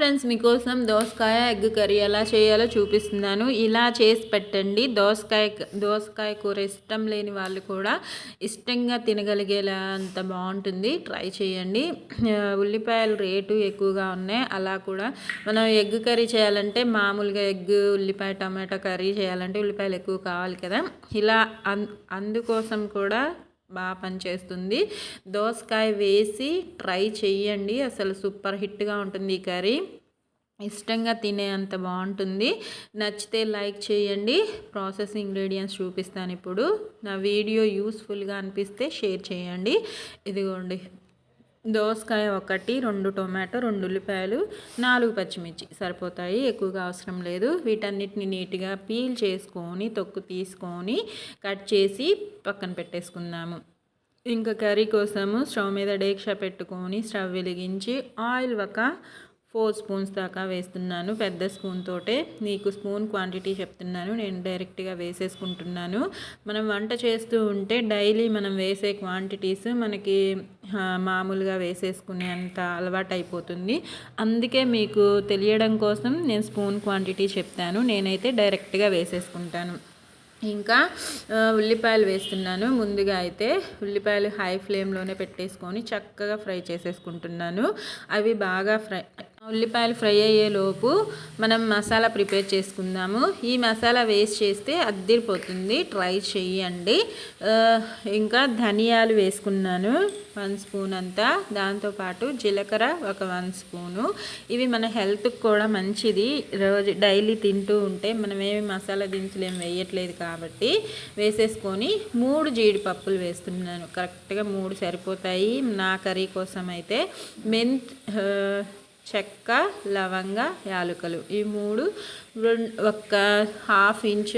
Friends మీకోసం దోసకాయ egg curry ఎలా చేయాలో చూపిస్తున్నాను. ఇలా చేసి పెట్టండి. దోసకాయ దోసకాయ కూర ఇష్టం లేని వాళ్ళు కూడా ఇష్టంగా తినగలిగేలా అంత బాగుంటుంది. ట్రై చేయండి. ఉల్లిపాయలు రేటు ఎక్కువగా ఉన్నాయి. అలా కూడా మనం ఎగ్ కర్రీ చేయాలంటే మామూలుగా ఎగ్ ఉల్లిపాయ టమాటో కర్రీ చేయాలంటే ఉల్లిపాయలు ఎక్కువ కావాలి కదా. ఇలా అందుకోసం కూడా బాగా పనిచేస్తుంది దోసకాయ వేసి ట్రై చేయండి అసలు సూపర్ హిట్గా ఉంటుంది ఈ కర్రీ. ఇష్టంగా తినే అంత బాగుంటుంది. నచ్చితే లైక్ చేయండి ప్రాసెస్ ఇంగ్రీడియంట్స్ చూపిస్తాను ఇప్పుడు. నా వీడియో యూస్ఫుల్గా అనిపిస్తే షేర్ చేయండి ఇదిగోండి. దోసకాయ ఒకటి రెండు టొమాటో రెండు ఉల్లిపాయలు నాలుగు పచ్చిమిర్చి. సరిపోతాయి ఎక్కువగా అవసరం లేదు. వీటన్నిటిని నీట్గా పీల్ చేసుకొని తొక్కు తీసుకొని కట్ చేసి పక్కన పెట్టేసుకుందాము. ఇంకా కర్రీ కోసము స్టవ్ మీద డేక్షా పెట్టుకొని స్టవ్ వెలిగించి ఆయిల్ ఒక ఫోర్ స్పూన్స్ దాకా వేస్తున్నాను. పెద్ద స్పూన్ తోటే నీకు స్పూన్ క్వాంటిటీ చెప్తున్నాను. నేను డైరెక్ట్గా వేసేసుకుంటున్నాను. మనం వంట చేస్తూ ఉంటే డైలీ మనం వేసే క్వాంటిటీస్ మనకి మామూలుగా వేసేసుకునే అంత అలవాటు అయిపోతుంది అందుకే మీకు తెలియడం కోసం నేను స్పూన్ క్వాంటిటీ చెప్తాను. నేనైతే డైరెక్ట్గా వేసేసుకుంటాను. ఇంకా ఉల్లిపాయలు వేస్తున్నాను. ముందుగా అయితే ఉల్లిపాయలు హై ఫ్లేమ్లోనే పెట్టేసుకొని చక్కగా ఫ్రై చేసేసుకుంటున్నాను. అవి బాగా ఫ్రై ఉల్లిపాయలు ఫ్రై అయ్యేలోపు మనం మసాలా ప్రిపేర్ చేసుకుందాము. ఈ మసాలా వేస్ట్ చేస్తే అద్దిరిపోతుంది. ట్రై చేయండి ఇంకా ధనియాలు వేసుకున్నాను. వన్ స్పూన్ అంతా. దాంతోపాటు జీలకర్ర ఒక వన్ స్పూను. ఇవి మన హెల్త్కి కూడా మంచిది. రోజు డైలీ తింటూ ఉంటే మనం ఏమి మసాలా దినుసులు ఏమి వేయట్లేదు కాబట్టి వేసేసుకొని మూడు జీడిపప్పులు వేస్తున్నాను. కరెక్ట్గా మూడు సరిపోతాయి. నా కర్రీ కోసం అయితే మెంత్ చెక్క లవంగ యాలకులు. ఈ మూడు ఒక హాఫ్ ఇంచ్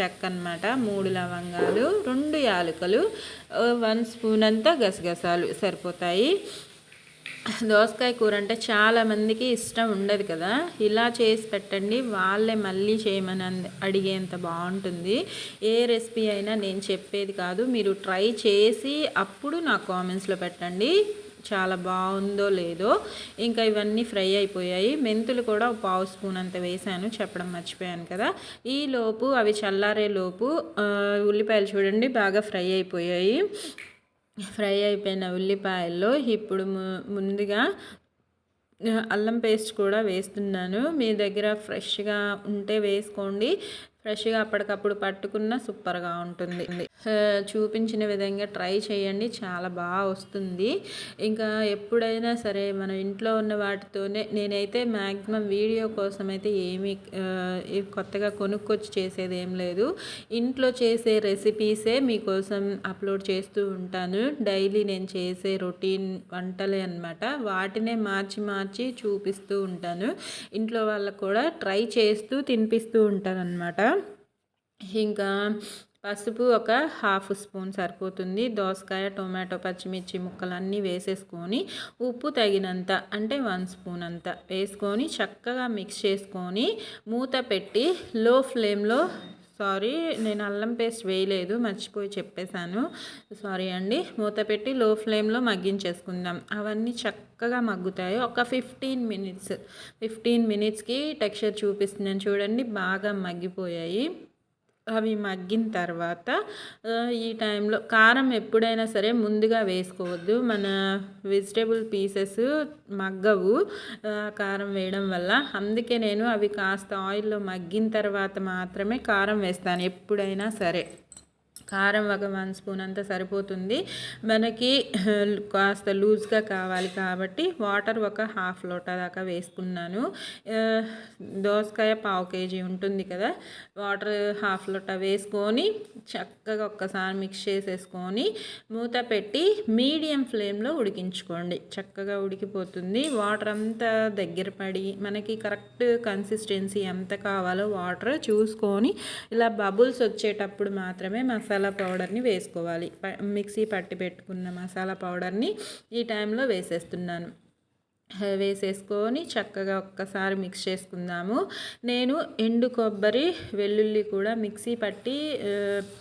చెక్క అనమాట మూడు లవంగాలు రెండు యాలకులు వన్ స్పూన్ అంతా గసగసాలు సరిపోతాయి. దోసకాయ కూర అంటే చాలామందికి ఇష్టం ఉండదు కదా. ఇలా చేసి పెట్టండి వాళ్ళే మళ్ళీ చేయమని అడిగేంత బాగుంటుంది. ఏ రెసిపీ అయినా నేను చెప్పేది కాదు. మీరు ట్రై చేసి అప్పుడు నా కామెంట్స్లో పెట్టండి. చాలా బాగుందో లేదో. ఇంకా ఇవన్నీ ఫ్రై అయిపోయాయి. మెంతులు కూడా పావు స్పూన్ అంత వేసాను చెప్పడం మర్చిపోయాను కదా. ఈ లోపు అవి చల్లారే లోపు ఉల్లిపాయలు చూడండి బాగా ఫ్రై అయిపోయాయి. ఫ్రై అయిపోయిన ఉల్లిపాయల్లో ఇప్పుడు ముందుగా అల్లం పేస్ట్ కూడా వేస్తున్నాను. మీ దగ్గర ఫ్రెష్గా ఉంటే వేసుకోండి. ఫ్రెష్గా అప్పటికప్పుడు పట్టుకున్న సూపర్గా ఉంటుంది. చూపించిన విధంగా ట్రై చేయండి. చాలా బాగా వస్తుంది. ఇంకా ఎప్పుడైనా సరే మనం ఇంట్లో ఉన్న వాటితోనే నేనైతే మ్యాక్సిమం వీడియో కోసం అయితే ఏమీ కొత్తగా కొనుక్కొచ్చి చేసేది ఏం లేదు. ఇంట్లో చేసే రెసిపీసే మీకోసం అప్లోడ్ చేస్తూ ఉంటాను. డైలీ నేను చేసే రొటీన్ వంటలే అనమాట వాటినే మార్చి మార్చి చూపిస్తూ ఉంటాను. ఇంట్లో వాళ్ళకు కూడా ట్రై చేస్తూ తినిపిస్తూ ఉంటాను అనమాట ఇంకా పసుపు ఒక హాఫ్ స్పూన్ సరిపోతుంది. దోసకాయ టొమాటో పచ్చిమిర్చి ముక్కలు అన్నీ వేసేసుకొని ఉప్పు తగినంత అంటే వన్ స్పూన్ అంత వేసుకొని చక్కగా మిక్స్ చేసుకొని మూత పెట్టి లో ఫ్లేమ్లో సారీ నేను అల్లం పేస్ట్ వేయలేదు మర్చిపోయి చెప్పేశాను. సారీ అండి. మూత పెట్టి లో ఫ్లేమ్లో మగ్గించేసుకుందాం. అవన్నీ చక్కగా మగ్గుతాయి. ఒక ఫిఫ్టీన్ మినిట్స్ ఫిఫ్టీన్ మినిట్స్కి టెక్స్చర్ చూపిస్తున్నాను. చూడండి బాగా మగ్గిపోయాయి. అవి మగ్గిన తర్వాత ఈ టైంలో కారం ఎప్పుడైనా సరే ముందుగా వేసుకోవద్దు. మన వెజిటేబుల్ పీసెస్ మగ్గవు కారం వేయడం వల్ల. అందుకే నేను అవి కాస్త ఆయిల్లో మగ్గిన తర్వాత మాత్రమే కారం వేస్తాను ఎప్పుడైనా సరే. కారం ఒక వన్ స్పూన్ అంతా సరిపోతుంది. మనకి కాస్త లూజ్గా కావాలి కాబట్టి వాటర్ ఒక హాఫ్ లోటా దాకా వేసుకున్నాను. దోసకాయ పావు కేజీ ఉంటుంది కదా వాటర్ హాఫ్ లోటా వేసుకొని చక్కగా ఒక్కసారి మిక్స్ చేసేసుకొని మూత పెట్టి మీడియం ఫ్లేమ్లో ఉడికించుకోండి. చక్కగా ఉడికిపోతుంది. వాటర్ అంతా దగ్గర పడి మనకి కరెక్ట్ కన్సిస్టెన్సీ ఎంత కావాలో వాటర్ చూసుకొని ఇలా బబుల్స్ వచ్చేటప్పుడు మాత్రమే మసాలా మసాలా పౌడర్ని వేసుకోవాలి. మిక్సీ పట్టి పెట్టుకున్న మసాలా పౌడర్ని ఈ టైంలో వేసేస్తున్నాను. వేసేసుకొని చక్కగా ఒక్కసారి మిక్స్ చేసుకుందాము. నేను ఎండు కొబ్బరి వెల్లుల్లి కూడా మిక్సీ పట్టి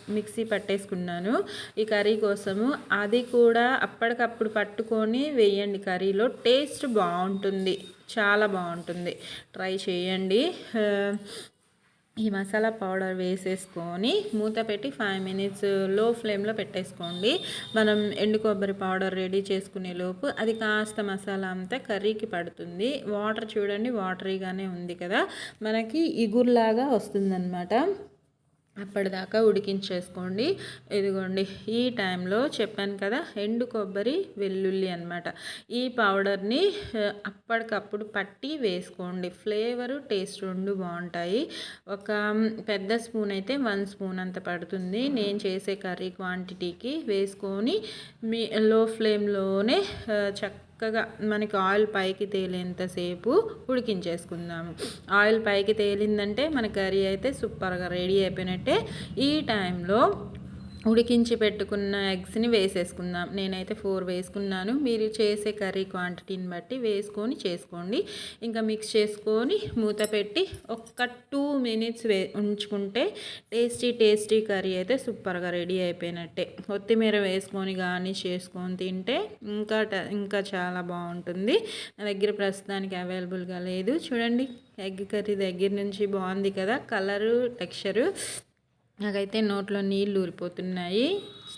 మిక్సీ పట్టేసుకున్నాను. ఈ కర్రీ కోసము. అది కూడా అప్పటికప్పుడు పట్టుకొని వేయండి. కర్రీలో టేస్ట్ బాగుంటుంది. చాలా బాగుంటుంది. ట్రై చేయండి. ఈ మసాలా పౌడర్ వేసేసుకొని మూత పెట్టి ఫైవ్ మినిట్స్లో ఫ్లేమ్లో పెట్టేసుకోండి. మనం ఎండు కొబ్బరి పౌడర్ రెడీ చేసుకునే లోపు అది కాస్త మసాలా అంతా కర్రీకి పడుతుంది. వాటర్ చూడండి వాటరీగానే ఉంది కదా. మనకి ఇగురులాగా వస్తుందన్నమాట. అప్పటిదాకా ఉడికించేసుకోండి. ఇదిగోండి ఈ టైంలో చెప్పాను కదా ఎండు కొబ్బరి వెల్లుల్లి అనమాట ఈ పౌడర్ని అప్పటికప్పుడు పట్టి వేసుకోండి. ఫ్లేవరు టేస్ట్ రెండు బాగుంటాయి. ఒక పెద్ద స్పూన్ అయితే వన్ స్పూన్ అంత పడుతుంది. నేను చేసే కర్రీ క్వాంటిటీకి వేసుకొని మీ లో ఫ్లేమ్లోనే చక్క చక్కగా మనకి ఆయిల్ పైకి తేలేంతసేపు ఉడికించేసుకుందాము. ఆయిల్ పైకి తేలిందంటే మన కర్రీ అయితే సూపర్గా రెడీ అయిపోయినట్టే. ఈ టైంలో ఉడికించి పెట్టుకున్న ఎగ్స్ని వేసేసుకుందాం. నేనైతే ఫోర్ వేసుకున్నాను. మీరు చేసే కర్రీ క్వాంటిటీని బట్టి వేసుకొని చేసుకోండి. ఇంకా మిక్స్ చేసుకొని మూత పెట్టి ఒక్క టూ మినిట్స్ వే ఉంచుకుంటే టేస్టీ టేస్టీ కర్రీ అయితే సూపర్గా రెడీ అయిపోయినట్టే. కొత్తిమీర వేసుకొని కానీ చేసుకొని తింటే ఇంకా ట- ఇంకా చాలా బాగుంటుంది. నా దగ్గర ప్రస్తుతానికి అవైలబుల్గా లేదు. చూడండి ఎగ్ కర్రీ దగ్గర నుంచి బాగుంది కదా కలరు టెక్స్చరు. నాకైతే నోట్లో నీళ్ళు ఊరిపోతున్నాయి.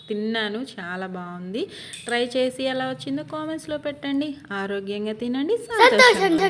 తిన్నాను చాలా బాగుంది. ట్రై చేసి ఎలా వచ్చిందో కామెంట్స్లో పెట్టండి. ఆరోగ్యంగా తినండి సంతోషంగా